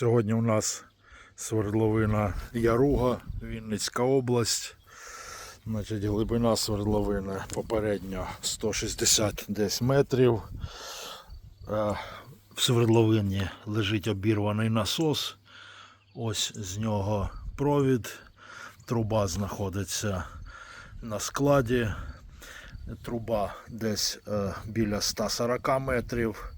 Сьогодні у нас свердловина Яруга, Вінницька область. Значить, глибина свердловини попередньо 160 десь метрів. Е, В свердловині лежить обірваний насос. Ось з нього провід. Труба знаходиться на складі. Труба десь е, біля 140 метрів.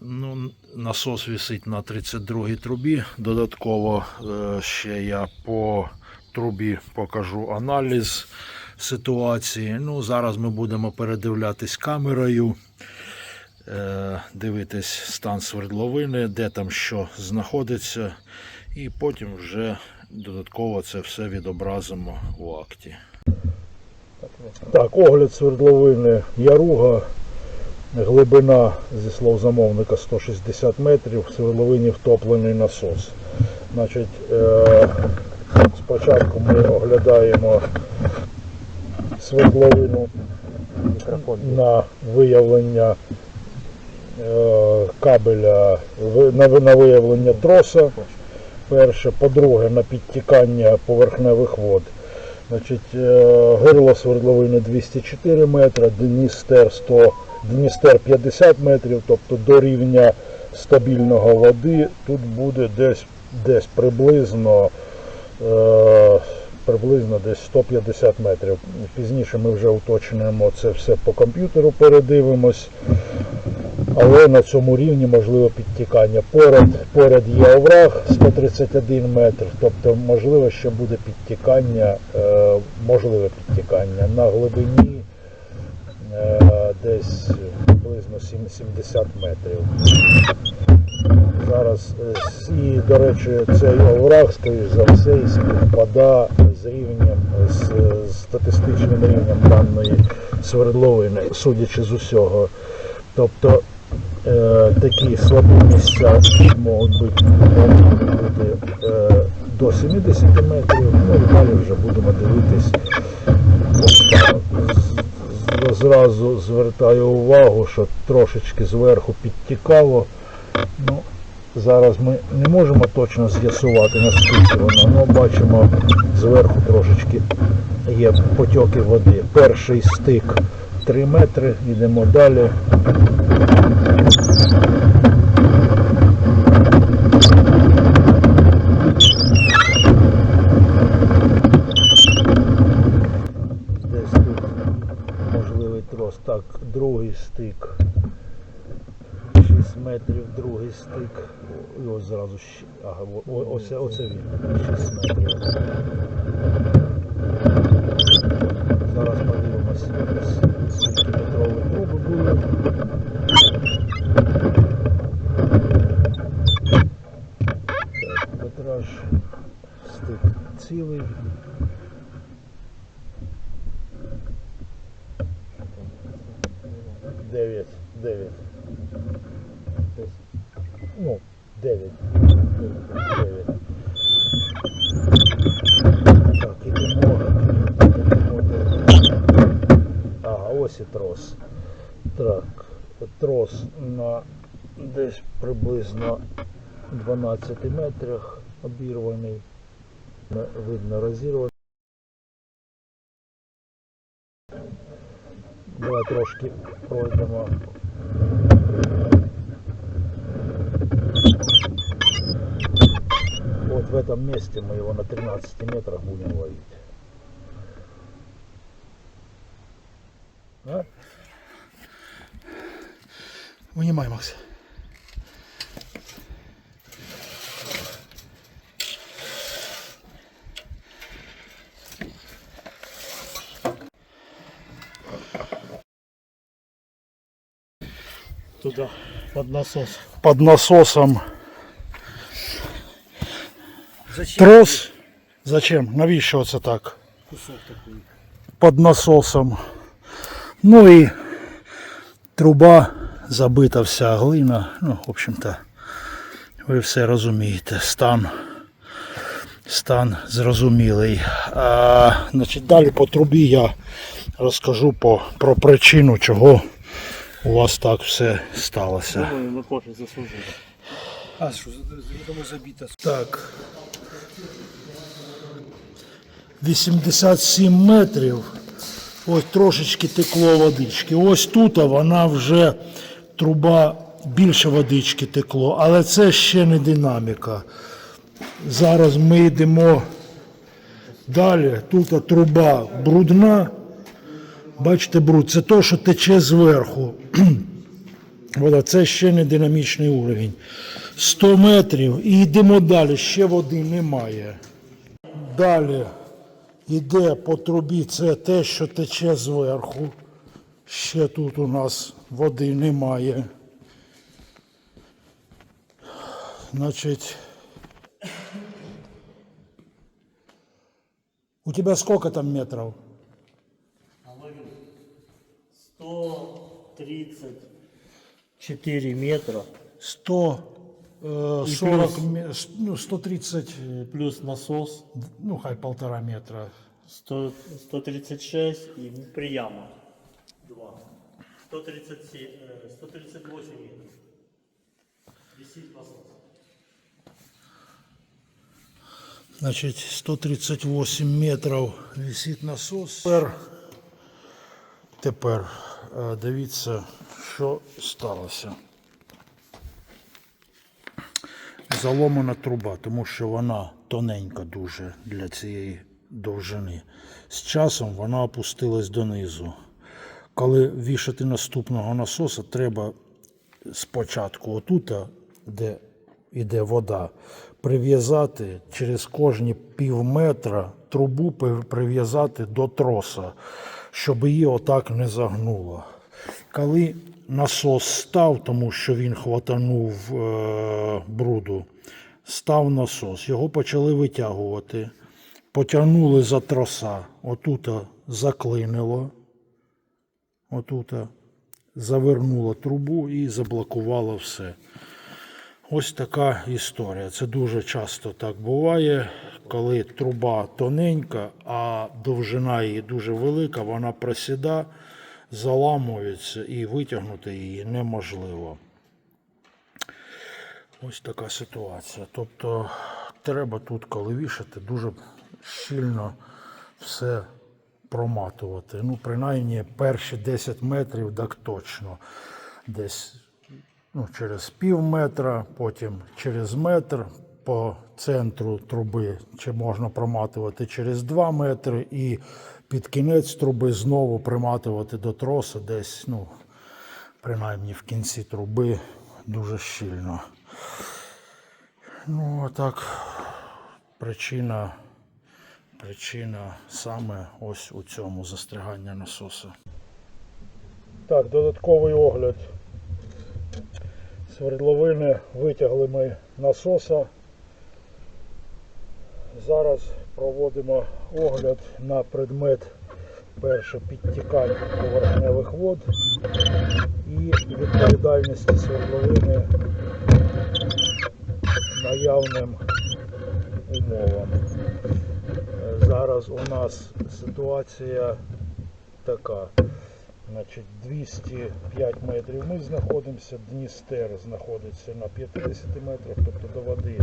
Ну, насос висить на 32-й трубі. Додатково е, ще я по трубі покажу аналіз ситуації. Ну, зараз ми будемо передивлятись камерою, е, дивитись стан свердловини, де там що знаходиться, і потім вже додатково це все відобразимо у акті. Так, огляд свердловини Яруга. Глибина, зі слов замовника, 160 метрів, в свердловині втоплений насос. Значить, е, спочатку ми оглядаємо свердловину на виявлення е, кабеля, на, на виявлення троса. Перше, по-друге, на підтікання поверхневих вод. Значить, е, гирло свердловини 204 метри, Дністер 100, Дністер 50 метрів, тобто до рівня стабільного води тут буде десь, десь приблизно, е, приблизно десь 150 метрів. Пізніше ми вже уточнимо це все по комп'ютеру, передивимось. Але на цьому рівні можливо підтікання. Поряд, поряд є овраг 131 метр, тобто можливо ще буде підтікання, е, можливе підтікання на глибині е, десь приблизно сім- 70 метрів. Зараз е, і, до речі, цей овраг, скоріш за все, і співпада з рівнем, з статистичним рівнем даної свердловини, судячи з усього. Тобто е, такі слабі місця можуть бути, бути е, до 70 метрів, ну і далі вже будемо дивитись. Зразу звертаю увагу, що трошечки зверху підтікало. Ну, зараз ми не можемо точно з'ясувати, наскільки воно, але бачимо зверху трошечки є потьоки води. Перший стик 3 метри, йдемо далі. Десь тут можливий трос. Так, другий стик. 6 метрів, другий стик. І ось зразу ще. Ага, оце, оце він. 6 метрів. Зараз подивимося, скільки метрові труби були. Так, метраж стик цілий. Дев'ять, дев'ять. Ну, дев'ять. Дев'ять. Так, ідемо. ідемо далі. Ага, ось і трос. Так, трос на десь приблизно 12 метрах обірваний. Видно розірваний. Давай трошки пройдемо. Вот в этом месте мы его на 13 метрах будем ловить. А? Вынімай, Макс. Туда, под насос. Под насосом Зачем трос. Зачем? Навіщо це так? кусок такой? Под насосом. Ну і труба Забита вся глина. Ну, в общем-то, ви все розумієте. Стан, стан зрозумілий. А, значить, далі по трубі я розкажу по, про причину, чого у вас так все сталося. Думаю, ми кошик заслужили. А що, забита. Так. 87 метрів. Ось трошечки текло водички. Ось тут вона вже труба більше водички текло, але це ще не динаміка. Зараз ми йдемо далі. Тут труба брудна. Бачите, бруд, це то, що тече зверху. Вода, це ще не динамічний уровень. 100 метрів і йдемо далі, ще води немає. Далі йде по трубі, це те, що тече зверху. Ще тут у нас води немає. Значить, у тебя сколько там метров? 134 метра 100, э, 40, ме- с- ну, 130, э, плюс насос ну, хай полтора метра. 100, 136 и прияма 2. 137, э, 138 метров. Висит насос. Значить, 138 метрів висить насос. Тепер, тепер е, дивіться, що сталося. Заломана труба, тому що вона тоненька дуже для цієї довжини. З часом вона опустилась донизу. Коли вішати наступного насоса, треба спочатку отут, де йде вода, прив'язати через кожні пів метра трубу прив'язати до троса, щоб її отак не загнуло. Коли насос став, тому що він хватанув е, бруду, став насос, його почали витягувати, потягнули за троса, отута заклинило, отута завернуло трубу і заблокувало все. Ось така історія. Це дуже часто так буває, коли труба тоненька, а довжина її дуже велика, вона просіда, заламується і витягнути її неможливо. Ось така ситуація. Тобто треба тут, коли вішати, дуже щільно все проматувати. Ну, принаймні перші 10 метрів так точно. Десь ну, через пів метра, потім через метр по центру труби, чи можна проматувати через 2 метри, і під кінець труби знову приматувати до троса десь, ну, принаймні в кінці труби дуже щільно. Ну, а так, причина, причина саме ось у цьому застрягання насоса. Так, додатковий огляд свердловини витягли ми насоса. Зараз проводимо огляд на предмет перше підтікань поверхневих вод і відповідальності свердловини наявним умовам. Зараз у нас ситуація така. Значить, 205 метрів ми знаходимося, Дністер знаходиться на 50 метрах, тобто до води,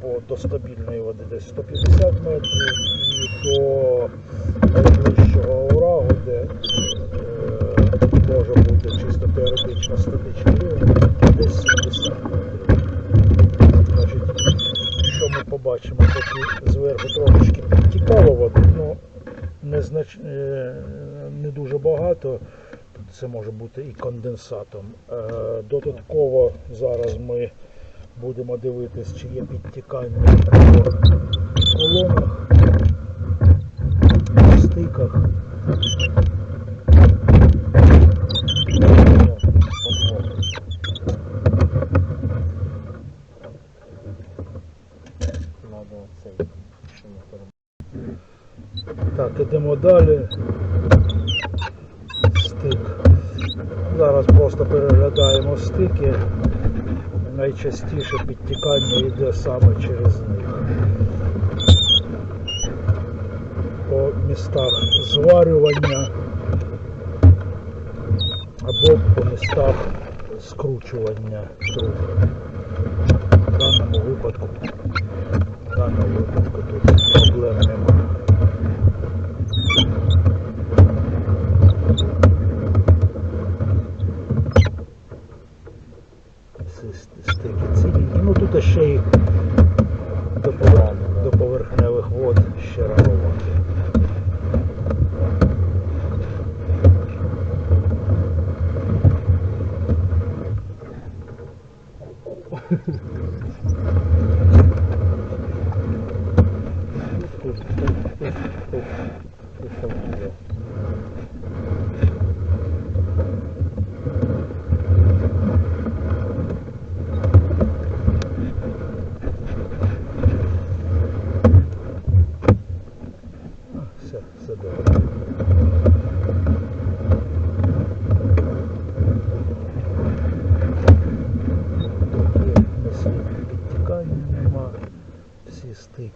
по, до стабільної води десь 150 метрів і до найближчого оврагу, де е, може бути чисто теоретично статичний рівень, десь 70 метрів. Значить, що ми побачимо, поки зверху трошечки підтікало води, ну незнач... е, не дуже багато. Це може бути і конденсатом. Е, Додатково зараз ми будемо дивитися, чи є підтікання в колонах, на стиках. Йдемо далі. Стик. Зараз просто переглядаємо стики. Найчастіше підтікання йде саме через них. По містах зварювання або по містах скручування труб. В даному випадку ще раз.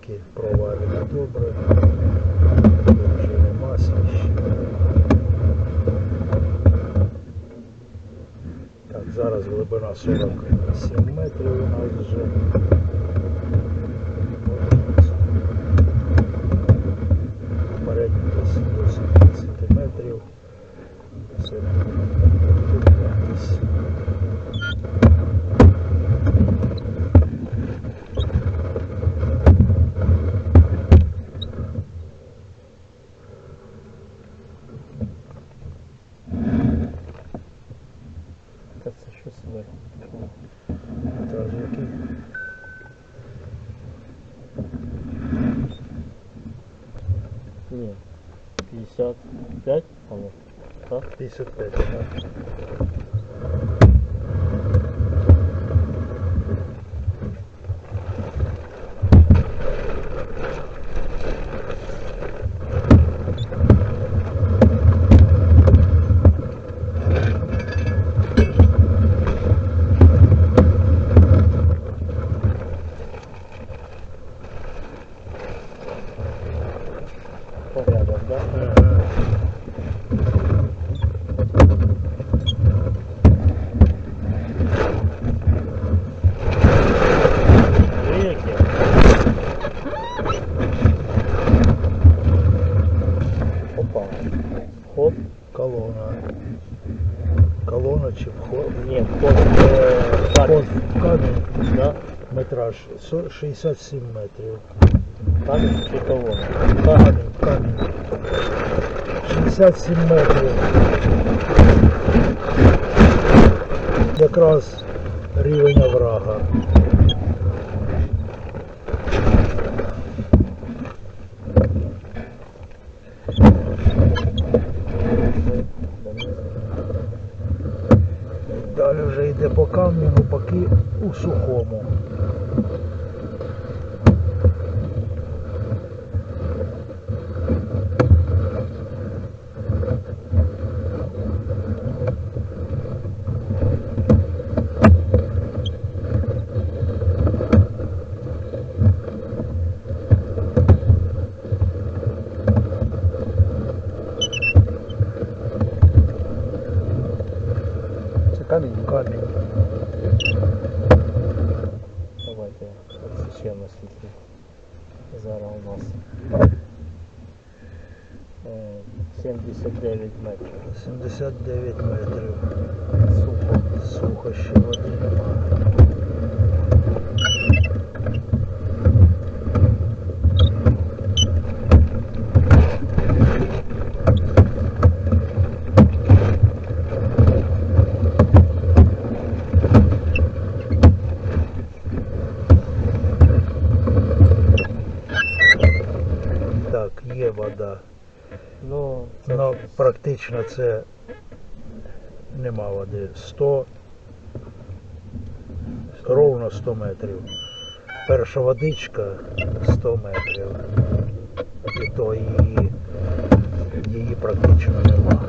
Тільки проварено добре, вже нема свіщення. Так, зараз глибина 40 см. Yusuf dedi. 67 метрів. Камінь того. Камінь, камінь. 67 метрів. Якраз рівень оврага. 79 метрів. Фактично це нема води. 100, ровно 100 метрів. Перша водичка 100 метрів. І то її, її практично нема.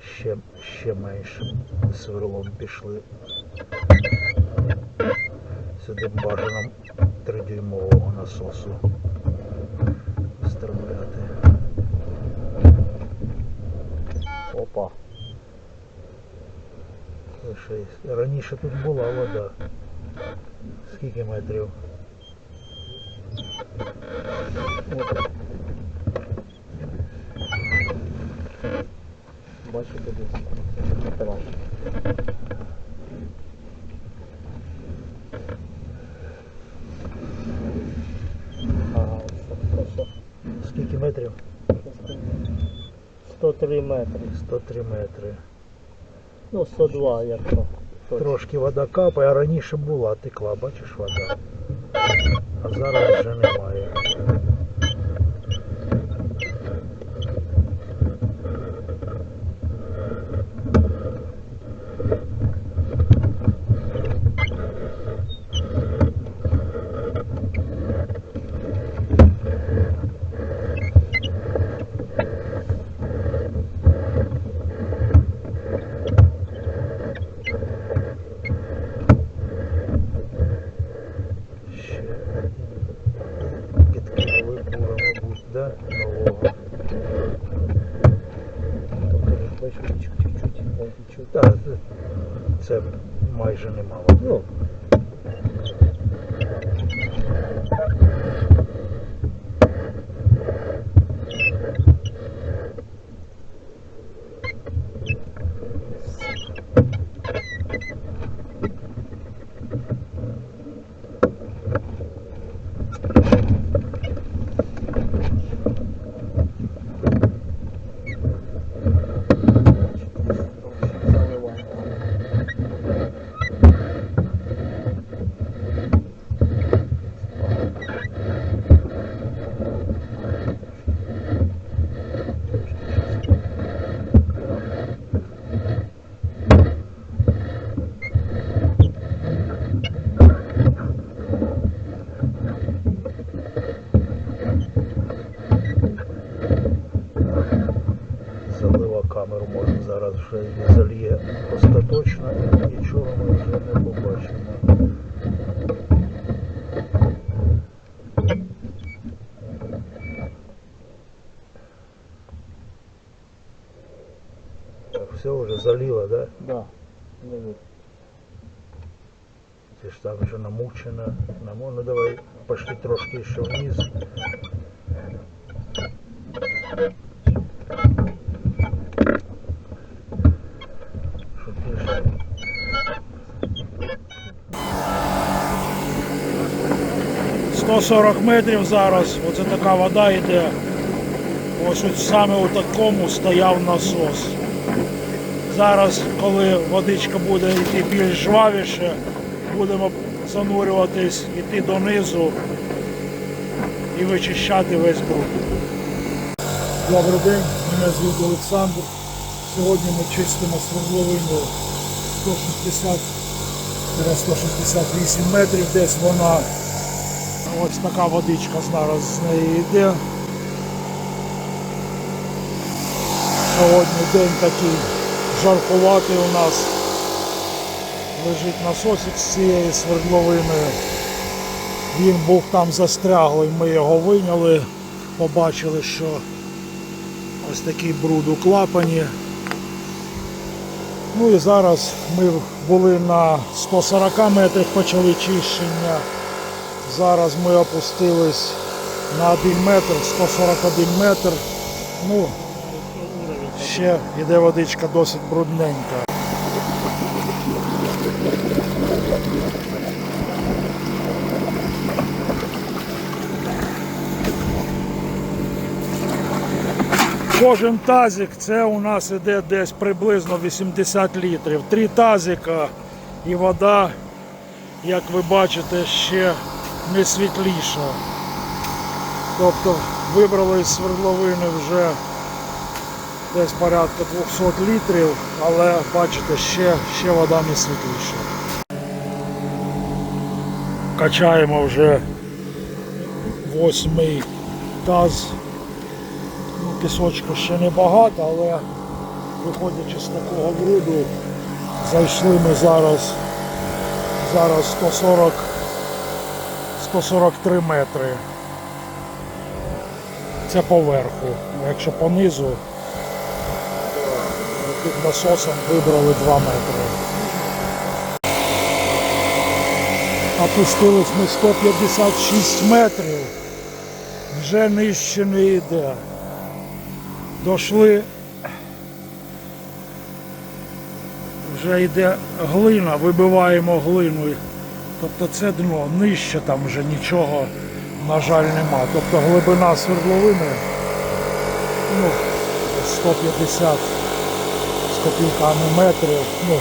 Ще, ще менше сверлом пішли. Сюди бажано тридюймового насосу. стріляти. Опа. Слушай, раніше тут була вода. Скільки метрів? От. Бачу, куди. 103 метри. Ну, 102, як то. Точно. Трошки вода капає, а раніше була, текла, бачиш вода. А зараз вже немає. Да? Нового. Тобто, бачу, чуть-чуть, чуть-чуть. Так, це майже немало. Ну, заливаємо. Залива камеру, може зараз вже і зальє остаточно і нічого ми вже не побачимо. Так, все вже залило, да? Да. Ти ж там вже намучена. Намо, ну давай пошли трошки ще вниз. Щоб більше. Сто сорок метрів зараз, оце така вода йде. Ось от саме у такому стояв насос. Зараз, коли водичка буде йти більш жвавіше, будемо занурюватись, йти донизу і вичищати весь бруд. Добрий день, мене звуть Олександр. Сьогодні ми чистимо свердловину 160-168 метрів, десь вона. Ось така водичка зараз з неї йде. Сьогодні день такий жаркуватий у нас. Лежить насосик з цієї свердловини. Він був там застряглий, ми його виняли, побачили, що ось такий бруд у клапані. Ну і зараз ми були на 140 метрах, почали чищення. Зараз ми опустились на 1 метр, 141 метр. Ну, ще йде водичка досить брудненька. Кожен тазик це у нас іде десь приблизно 80 літрів. Три тазика і вода, як ви бачите, ще не світліша. Тобто вибрали з свердловини вже десь порядка 200 літрів, але бачите, ще, ще вода не світліша. Качаємо вже восьмий таз. Ну, пісочку ще не багато, але виходячи з такого бруду, зайшли ми зараз, зараз 140, 143 метри. Це поверху. Якщо понизу, під насосом вибрали 2 метри. Опустились ми 156 метрів, вже нижче не йде. Дошли, вже йде глина, вибиваємо глину. Тобто це дно нижче там вже нічого, на жаль, нема. Тобто глибина свердловини ну, 150 копійками метрів, ну,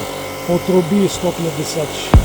по трубі 156.